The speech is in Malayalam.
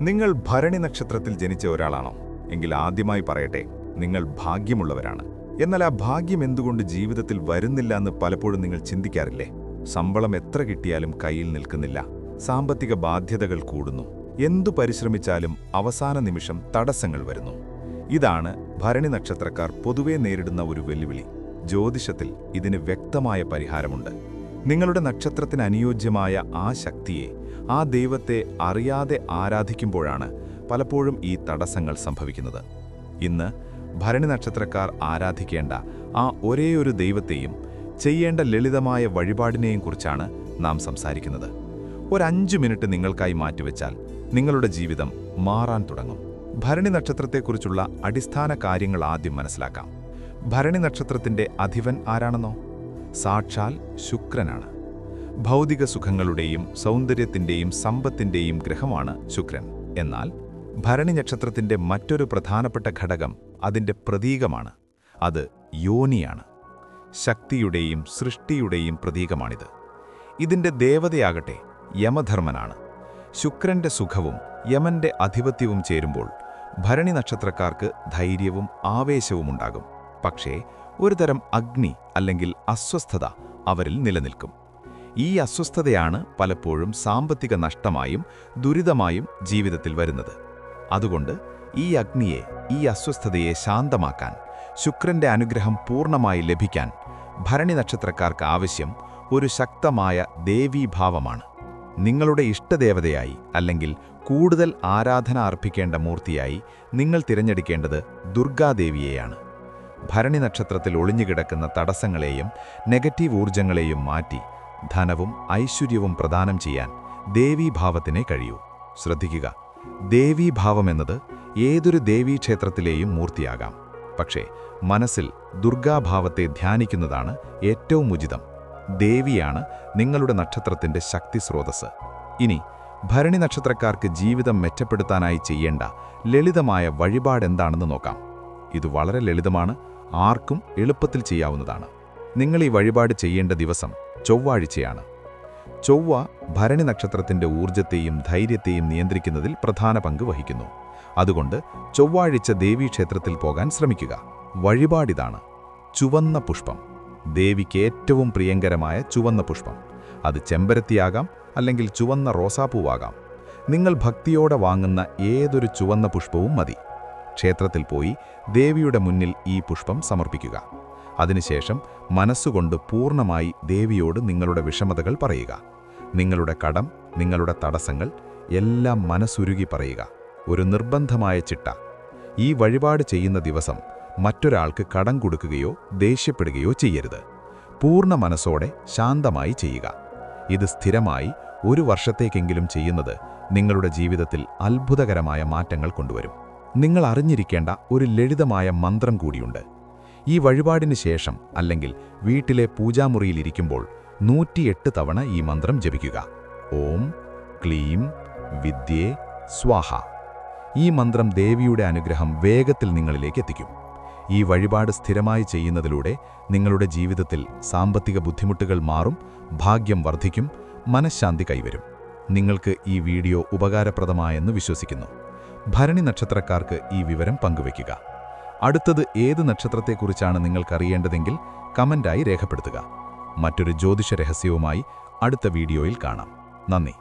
നിങ്ങൾ ഭരണി നക്ഷത്രത്തിൽ ജനിച്ച ഒരാളാണോ? എങ്കിൽ ആദ്യമായി പറയട്ടെ നിങ്ങൾ ഭാഗ്യമുള്ളവരാണ്. എന്നാൽ ആ ഭാഗ്യം എന്തുകൊണ്ട് ജീവിതത്തിൽ വരുന്നില്ല എന്ന് പലപ്പോഴും നിങ്ങൾ ചിന്തിക്കാറില്ലേ? ശമ്പളം എത്ര കിട്ടിയാലും കയ്യിൽ നിൽക്കുന്നില്ല. സാമ്പത്തിക ബാധ്യതകൾ കൂടുന്നു. എന്തു പരിശ്രമിച്ചാലും അവസാന നിമിഷം തടസ്സങ്ങൾ വരുന്നു. ഇതാണ് ഭരണി നക്ഷത്രക്കാർ പൊതുവെ നേരിടുന്ന ഒരു വെല്ലുവിളി. ജ്യോതിഷത്തിൽ ഇതിന് വ്യക്തമായ പരിഹാരമുണ്ട്. നിങ്ങളുടെ നക്ഷത്രത്തിന് അനുയോജ്യമായ ആ ശക്തിയെ ആ ദൈവത്തെ അറിയാതെ ആരാധിക്കുമ്പോഴാണ് പലപ്പോഴും ഈ തടസ്സങ്ങൾ സംഭവിക്കുന്നത്. ഇന്ന് ഭരണി നക്ഷത്രക്കാർ ആരാധിക്കേണ്ട ആ ഒരേയൊരു ദൈവത്തെയും ചെയ്യേണ്ട ലളിതമായ വഴിപാടിനെയും കുറിച്ചാണ് നാം സംസാരിക്കുന്നത്. ഒരഞ്ചു മിനിറ്റ് നിങ്ങൾക്കായി മാറ്റിവെച്ചാൽ നിങ്ങളുടെ ജീവിതം മാറാൻ തുടങ്ങും. ഭരണി നക്ഷത്രത്തെക്കുറിച്ചുള്ള അടിസ്ഥാന കാര്യങ്ങൾ ആദ്യം മനസ്സിലാക്കാം. ഭരണി നക്ഷത്രത്തിന്റെ അധിപൻ ആരാണെന്നോ? സാക്ഷാൽ ശുക്രനാണ്. ഭൗതിക സുഖങ്ങളുടെയും സൗന്ദര്യത്തിന്റെയും സമ്പത്തിന്റെയും ഗ്രഹമാണ് ശുക്രൻ. എന്നാൽ ഭരണി നക്ഷത്രത്തിന്റെ മറ്റൊരു പ്രധാനപ്പെട്ട ഘടകം അതിന്റെ പ്രതീകമാണ്. അത് യോനിയാണ്. ശക്തിയുടെയും സൃഷ്ടിയുടെയും പ്രതീകമാണിത്. ഇതിന്റെ ദേവതയാകട്ടെ യമധർമ്മനാണ്. ശുക്രന്റെ സുഖവും യമന്റെ അധിപത്യവും ചേരുമ്പോൾ ഭരണി നക്ഷത്രക്കാർക്ക് ധൈര്യവും ആവേശവുമുണ്ടാകും. പക്ഷേ ഒരുതരം അഗ്നി അല്ലെങ്കിൽ അസ്വസ്ഥത അവരിൽ നിലനിൽക്കും. ഈ അസ്വസ്ഥതയാണ് പലപ്പോഴും സാമ്പത്തിക നഷ്ടമായും ദുരിതമായും ജീവിതത്തിൽ വരുന്നത്. അതുകൊണ്ട് ഈ അഗ്നിയെ ഈ അസ്വസ്ഥതയെ ശാന്തമാക്കാൻ ശുക്രന്റെ അനുഗ്രഹം പൂർണമായി ലഭിക്കാൻ ഭരണി നക്ഷത്രക്കാർക്ക് ആവശ്യം ഒരു ശക്തമായ ദേവീഭാവമാണ്. നിങ്ങളുടെ ഇഷ്ടദേവതയായി അല്ലെങ്കിൽ കൂടുതൽ ആരാധന അർപ്പിക്കേണ്ട മൂർത്തിയായി നിങ്ങൾ തിരഞ്ഞെടുക്കേണ്ടത് ദുർഗാദേവിയെയാണ്. ഭരണി നക്ഷത്രത്തിൽ ഒളിഞ്ഞുകിടക്കുന്ന തടസ്സങ്ങളെയും നെഗറ്റീവ് ഊർജങ്ങളെയും മാറ്റി ധനവും ഐശ്വര്യവും പ്രദാനം ചെയ്യാൻ ദേവീഭാവത്തിനെ കഴിയൂ. ശ്രദ്ധിക്കുക ദേവീഭാവമെന്നത് ഏതൊരു ദേവീക്ഷേത്രത്തിലെയും മൂർത്തിയാകാം. പക്ഷേ മനസ്സിൽ ദുർഗാഭാവത്തെ ധ്യാനിക്കുന്നതാണ് ഏറ്റവും ഉചിതം. ദേവിയാണ് നിങ്ങളുടെ നക്ഷത്രത്തിന്റെ ശക്തി സ്രോതസ് ഇനി ഭരണി നക്ഷത്രക്കാർക്ക് ജീവിതം മെച്ചപ്പെടുത്താനായി ചെയ്യേണ്ട ലളിതമായ വഴിപാടെന്താണെന്ന് നോക്കാം. ഇത് വളരെ ലളിതമാണ് ആർക്കും എളുപ്പത്തിൽ ചെയ്യാവുന്നതാണ്. നിങ്ങൾ ഈ വഴിപാട് ചെയ്യേണ്ട ദിവസം ചൊവ്വാഴ്ചയാണ്. ചൊവ്വ ഭരണി നക്ഷത്രത്തിന്റെ ഊർജത്തെയും ധൈര്യത്തെയും നിയന്ത്രിക്കുന്നതിൽ പ്രധാന പങ്ക് വഹിക്കുന്നു. അതുകൊണ്ട് ചൊവ്വാഴ്ച ദേവീക്ഷേത്രത്തിൽ പോകാൻ ശ്രമിക്കുക. വഴിപാടിതാണ്. ചുവന്ന പുഷ്പം. ദേവിക്ക് ഏറ്റവും പ്രിയങ്കരമായ ചുവന്ന പുഷ്പം. അത് ചെമ്പരത്തിയാകാം അല്ലെങ്കിൽ ചുവന്ന റോസാപ്പൂവാകാം. നിങ്ങൾ ഭക്തിയോടെ വാങ്ങുന്ന ഏതൊരു ചുവന്ന പുഷ്പവും മതി. ക്ഷേത്രത്തിൽ പോയി ദേവിയുടെ മുന്നിൽ ഈ പുഷ്പം സമർപ്പിക്കുക. അതിനുശേഷം മനസ്സുകൊണ്ട് പൂർണമായി ദേവിയോട് നിങ്ങളുടെ വിഷമതകൾ പറയുക. നിങ്ങളുടെ കടം നിങ്ങളുടെ തടസ്സങ്ങൾ എല്ലാം മനസ്സുരുകി പറയുക. ഒരു നിർബന്ധമായ ചിട്ട. ഈ വഴിപാട് ചെയ്യുന്ന ദിവസം മറ്റൊരാൾക്ക് കടം കൊടുക്കുകയോ ദേഷ്യപ്പെടുകയോ ചെയ്യരുത്. പൂർണ മനസ്സോടെ ശാന്തമായി ചെയ്യുക. ഇത് സ്ഥിരമായി ഒരു വർഷത്തേക്കെങ്കിലും ചെയ്യുന്നത് നിങ്ങളുടെ ജീവിതത്തിൽ അത്ഭുതകരമായ മാറ്റങ്ങൾ കൊണ്ടുവരും. നിങ്ങൾ അറിഞ്ഞിരിക്കേണ്ട ഒരു ലളിതമായ മന്ത്രം കൂടിയുണ്ട്. ഈ വഴിപാടിന് ശേഷം അല്ലെങ്കിൽ വീട്ടിലെ പൂജാമുറിയിലിരിക്കുമ്പോൾ നൂറ്റിയെട്ട് തവണ ഈ മന്ത്രം ജപിക്കുക. ഓം ക്ലീം വിദ്യേ സ്വാഹ. ഈ മന്ത്രം ദേവിയുടെ അനുഗ്രഹം വേഗത്തിൽ നിങ്ങളിലേക്ക് എത്തിക്കും. ഈ വഴിപാട് സ്ഥിരമായി ചെയ്യുന്നതിലൂടെ നിങ്ങളുടെ ജീവിതത്തിൽ സാമ്പത്തിക ബുദ്ധിമുട്ടുകൾ മാറും ഭാഗ്യം വർദ്ധിക്കും മനഃശാന്തി കൈവരും. നിങ്ങൾക്ക് ഈ വീഡിയോ ഉപകാരപ്രദമായെന്ന് വിശ്വസിക്കുന്നു. ഭരണി നക്ഷത്രക്കാർക്ക് ഈ വിവരം പങ്കുവയ്ക്കുക. അടുത്തത് ഏത് നക്ഷത്രത്തെക്കുറിച്ചാണ് നിങ്ങൾക്കറിയേണ്ടതെങ്കിൽ കമന്റായി രേഖപ്പെടുത്തുക. മറ്റൊരു ജ്യോതിഷ രഹസ്യവുമായി അടുത്ത വീഡിയോയിൽ കാണാം. നന്ദി.